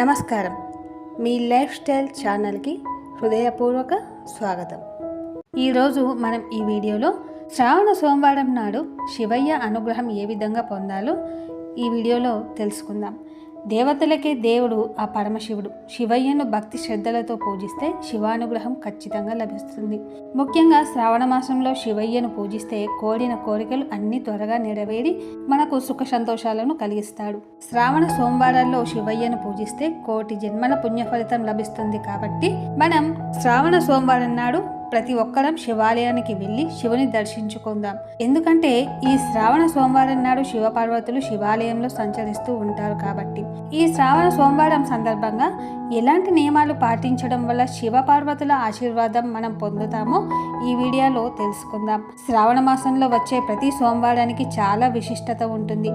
నమస్కారం. మీ life style ఛానల్కి హృదయపూర్వక స్వాగతం. ఈరోజు మనం ఈ వీడియోలో శ్రావణ సోమవారం నాడు శివయ్య అనుగ్రహం ఏ విధంగా పొందాలో ఈ వీడియోలో తెలుసుకుందాం. దేవతలకే దేవుడు ఆ పరమశివుడు. శివయ్యను భక్తి శ్రద్ధలతో పూజిస్తే శివానుగ్రహం ఖచ్చితంగా లభిస్తుంది. ముఖ్యంగా శ్రావణ మాసంలో శివయ్యను పూజిస్తే కోరిన కోరికలు అన్ని త్వరగా నెరవేరి మనకు సుఖ సంతోషాలను కలిగిస్తాడు. శ్రావణ సోమవారాల్లో శివయ్యను పూజిస్తే కోటి జన్మల పుణ్య ఫలితం లభిస్తుంది కాబట్టి మనం శ్రావణ సోమవారం నాడు ప్రతి ఒక్కరం శివాలయానికి వెళ్ళి శివుని దర్శించుకుందాం. ఎందుకంటే ఈ శ్రావణ సోమవారం నాడు శివపార్వతులు శివాలయంలో సంచరిస్తూ ఉంటారు కాబట్టి. ఈ శ్రావణ సోమవారం సందర్భంగా ఎలాంటి నియమాలు పాటించడం వల్ల శివపార్వతుల ఆశీర్వాదం మనం పొందుతామో ఈ వీడియోలో తెలుసుకుందాం. శ్రావణ మాసంలో వచ్చే ప్రతి సోమవారానికి చాలా విశిష్టత ఉంటుంది.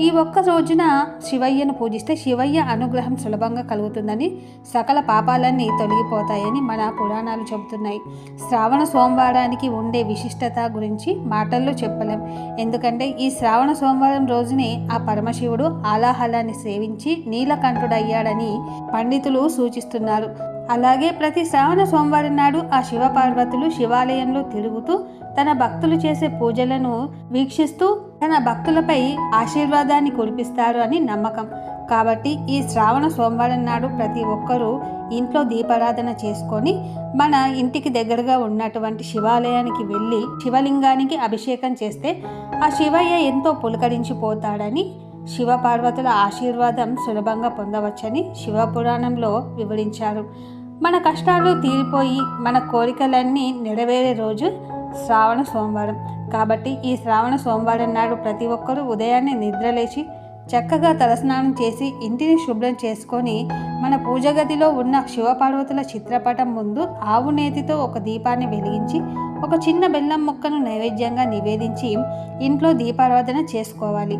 ఈ ఒక్క రోజున శివయ్యను పూజిస్తే శివయ్య అనుగ్రహం సులభంగా కలుగుతుందని సకల పాపాలన్నీ తొలగిపోతాయని మన పురాణాలు చెబుతున్నాయి. శ్రావణ సోమవారానికి ఉండే విశిష్టత గురించి మాటల్లో చెప్పలేం. ఎందుకంటే ఈ శ్రావణ సోమవారం రోజునే ఆ పరమశివుడు ఆలాహలాన్ని సేవించి నీలకంఠుడయ్యాడని పండితులు సూచిస్తున్నారు. అలాగే ప్రతి శ్రావణ సోమవారం నాడు ఆ శివ పార్వతులు శివాలయంలో తిరుగుతూ తన భక్తులు చేసే పూజలను వీక్షిస్తూ తన భక్తులపై ఆశీర్వాదాన్ని కురిపిస్తారు అని నమ్మకం. కాబట్టి ఈ శ్రావణ సోమవారం నాడు ప్రతి ఒక్కరూ ఇంట్లో దీపారాధన చేసుకొని మన ఇంటికి దగ్గరగా ఉన్నటువంటి శివాలయానికి వెళ్ళి శివలింగానికి అభిషేకం చేస్తే ఆ శివయ్య ఎంతో పులకరించిపోతాడని శివ పార్వతుల ఆశీర్వాదం సులభంగా పొందవచ్చని శివపురాణంలో వివరించారు. మన కష్టాలు తీరిపోయి మన కోరికలన్నీ నెరవేరే రోజు శ్రావణ సోమవారం. కాబట్టి ఈ శ్రావణ సోమవారం నాడు ప్రతి ఒక్కరూ ఉదయాన్నే నిద్రలేచి చక్కగా తలస్నానం చేసి ఇంటిని శుభ్రం చేసుకొని మన పూజ గదిలో ఉన్న శివపార్వతుల చిత్రపటం ముందు ఆవు నేతితో ఒక దీపాన్ని వెలిగించి ఒక చిన్న బెల్లం మొక్కను నైవేద్యంగా నివేదించి ఇంట్లో దీపారాధన చేసుకోవాలి.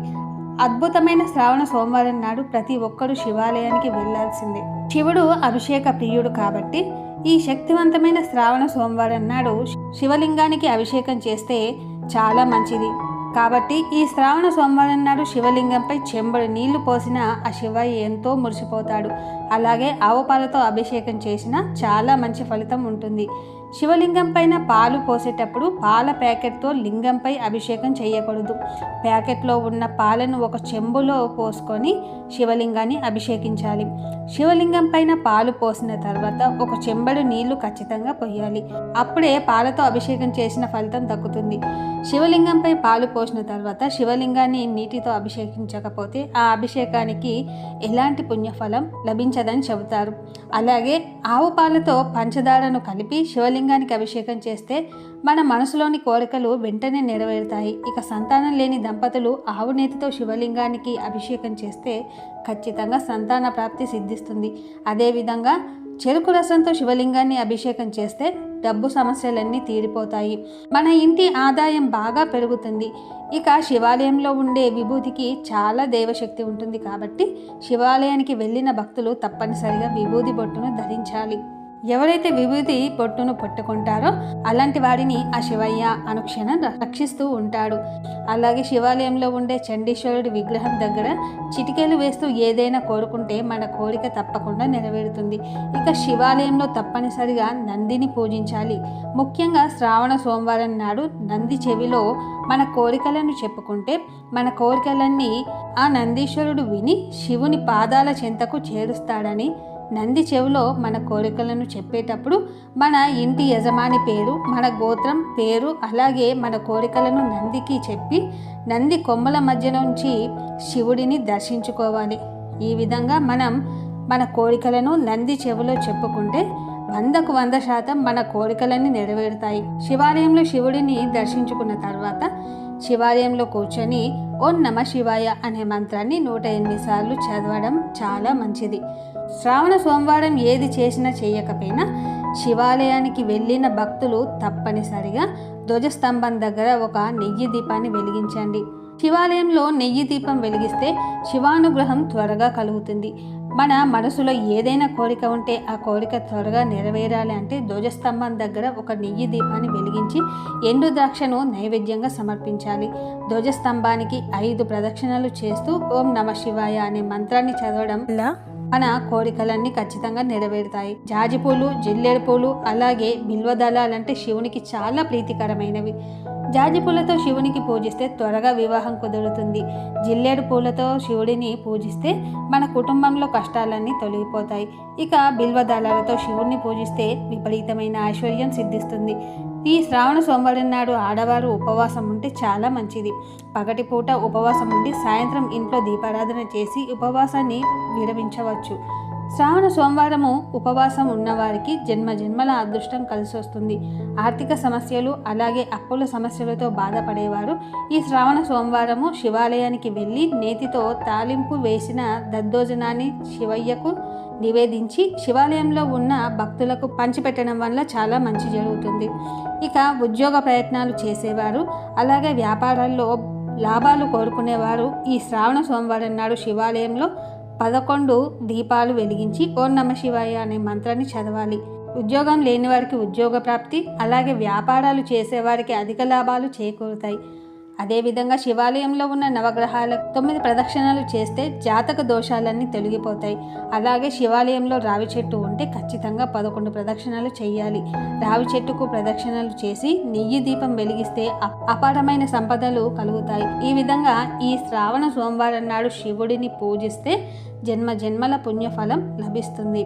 అద్భుతమైన శ్రావణ సోమవారం నాడు ప్రతి ఒక్కరూ శివాలయానికి వెళ్ళాల్సిందే శివుడు అభిషేక ప్రియుడు కాబట్టి ఈ శక్తివంతమైన శ్రావణ సోమవారం నాడు శివలింగానికి అభిషేకం చేస్తే చాలా మంచిది. కాబట్టి ఈ శ్రావణ సోమవారం నాడు శివలింగంపై చెంబడి నీళ్ళు పోసిన ఆ శివయ్య ఎంతో మురిసిపోతాడు. అలాగే ఆవు పాలతో అభిషేకం చేసిన చాలా మంచి ఫలితం ఉంటుంది. శివలింగం పైన పాలు పోసేటప్పుడు పాల ప్యాకెట్తో లింగంపై అభిషేకం చేయకూడదు. ప్యాకెట్లో ఉన్న పాలను ఒక చెంబులో పోసుకొని శివలింగాన్ని అభిషేకించాలి. శివలింగం పైన పాలు పోసిన తర్వాత ఒక చెంబడు నీళ్ళు ఖచ్చితంగా పోయాలి. అప్పుడే పాలతో అభిషేకం చేసిన ఫలితం దక్కుతుంది. శివలింగంపై పాలు పోసిన తర్వాత శివలింగాన్ని నీటితో అభిషేకించకపోతే ఆ అభిషేకానికి ఎలాంటి పుణ్యఫలం లభించదని చెబుతారు. అలాగే ఆవు పాలతో పంచదారను కలిపి శివలింగానికి అభిషేకం చేస్తే మన మనసులోని కోరికలు వెంటనే నెరవేరుతాయి. ఇక సంతానం లేని దంపతులు ఆవు నేతితో శివలింగానికి అభిషేకం చేస్తే ఖచ్చితంగా సంతాన ప్రాప్తి సిద్ధిస్తుంది. అదేవిధంగా చెరుకు రసంతో శివలింగాన్ని అభిషేకం చేస్తే డబ్బు సమస్యలన్నీ తీరిపోతాయి. మన ఇంటి ఆదాయం బాగా పెరుగుతుంది. ఇక శివాలయంలో ఉండే విభూతికి చాలా దేవశక్తి ఉంటుంది కాబట్టి శివాలయానికి వెళ్ళిన భక్తులు తప్పనిసరిగా విభూతి బొట్టును ధరించాలి. ఎవరైతే విభూతి పొట్టును పట్టుకుంటారో అలాంటి వారిని ఆ శివయ్య అనుక్షణం రక్షిస్తూ ఉంటాడు. అలాగే శివాలయంలో ఉండే చండీశ్వరుడి విగ్రహం దగ్గర చిటికెలు వేస్తూ ఏదైనా కోరుకుంటే మన కోరిక తప్పకుండా నెరవేరుతుంది. ఇక శివాలయంలో తప్పనిసరిగా నందిని పూజించాలి. ముఖ్యంగా శ్రావణ సోమవారం నాడు నంది చెవిలో మన కోరికలను చెప్పుకుంటే మన కోరికలన్నీ ఆ నందీశ్వరుడు విని శివుని పాదాల చెంతకు చేరుస్తాడని నంది చెవిలో మన కోరికలను చెప్పేటప్పుడు మన ఇంటి యజమాని పేరు మన గోత్రం పేరు అలాగే మన కోరికలను నందికి చెప్పి నంది కొమ్మల మధ్య నుంచి శివుడిని దర్శించుకోవాలి. ఈ విధంగా మనం మన కోరికలను నంది చెవిలో చెప్పుకుంటే వందకు వంద శాతం మన కోరికలన్నీ నెరవేరుతాయి. శివాలయంలో శివుడిని దర్శించుకున్న తర్వాత శివాలయంలో కూర్చొని ఓం నమ శివాయ అనే మంత్రాన్ని నూట ఎనిమిది సార్లు చదవడం చాలా మంచిది. శ్రావణ సోమవారం ఏది చేసినా చేయకపోయినా శివాలయానికి వెళ్ళిన భక్తులు తప్పనిసరిగా ధ్వజస్తంభం దగ్గర ఒక నెయ్యి దీపాన్ని వెలిగించండి. శివాలయంలో నెయ్యి దీపం వెలిగిస్తే శివానుగ్రహం త్వరగా కలుగుతుంది. మన మనసులో ఏదైనా కోరిక ఉంటే ఆ కోరిక త్వరగా నెరవేరాలి అంటే ధ్వజస్తంభం దగ్గర ఒక నెయ్యి దీపాన్ని వెలిగించి ఎండు ద్రాక్షను నైవేద్యంగా సమర్పించాలి. ధ్వజస్తంభానికి ఐదు ప్రదక్షిణలు చేస్తూ ఓం నమ శివాయ అనే మంత్రాన్ని చదవడం వల్ల మన కోరికలన్నీ ఖచ్చితంగా నెరవేరుతాయి. జాజి పూలు జిల్లేడు పూలు అలాగే బిల్వదళాలంటే శివునికి చాలా ప్రీతికరమైనవి. జాజి పూలతో శివునికి పూజిస్తే త్వరగా వివాహం కుదురుతుంది. జిల్లేడు పూలతో శివుడిని పూజిస్తే మన కుటుంబంలో కష్టాలన్నీ తొలగిపోతాయి. ఇక బిల్వదళాలతో శివుడిని పూజిస్తే విపరీతమైన ఐశ్వర్యం సిద్ధిస్తుంది. ఈ శ్రావణ సోమవారం నాడు ఆడవారు ఉపవాసం ఉంటే చాలా మంచిది. పగటిపూట ఉపవాసం ఉండి సాయంత్రం ఇంట్లో దీపారాధన చేసి ఉపవాసాన్ని విరమించవచ్చు. శ్రావణ సోమవారము ఉపవాసం ఉన్నవారికి జన్మ జన్మల అదృష్టం కలిసి వస్తుంది. ఆర్థిక సమస్యలు అలాగే అప్పుల సమస్యలతో బాధపడేవారు ఈ శ్రావణ సోమవారము శివాలయానికి వెళ్ళి నేతితో తాలింపు వేసిన దద్దోజనాన్ని శివయ్యకు నివేదించి శివాలయంలో ఉన్న భక్తులకు పంచిపెట్టడం వల్ల చాలా మంచి జరుగుతుంది. ఇక ఉద్యోగ ప్రయత్నాలు చేసేవారు అలాగే వ్యాపారాల్లో లాభాలు కోరుకునేవారు. ఈ శ్రావణ సోమవారం నాడు శివాలయంలో పదకొండు దీపాలు వెలిగించి ఓం నమ శివాయ అనే మంత్రాన్ని చదవాలి. ఉద్యోగం లేని వారికి ఉద్యోగ ప్రాప్తి అలాగే వ్యాపారాలు చేసేవారికి అధిక లాభాలు చేకూరుతాయి. అదేవిధంగా శివాలయంలో ఉన్న నవగ్రహాల తొమ్మిది ప్రదక్షిణలు చేస్తే జాతక దోషాలన్నీ తొలగిపోతాయి. అలాగే శివాలయంలో రావి చెట్టు ఉంటే ఖచ్చితంగా పదకొండు ప్రదక్షిణలు చేయాలి. రావి చెట్టుకు ప్రదక్షిణలు చేసి నెయ్యి దీపం వెలిగిస్తే అపారమైన సంపదలు కలుగుతాయి. ఈ విధంగా ఈ శ్రావణ సోమవారం నాడు శివుడిని పూజిస్తే జన్మ జన్మల పుణ్యఫలం లభిస్తుంది.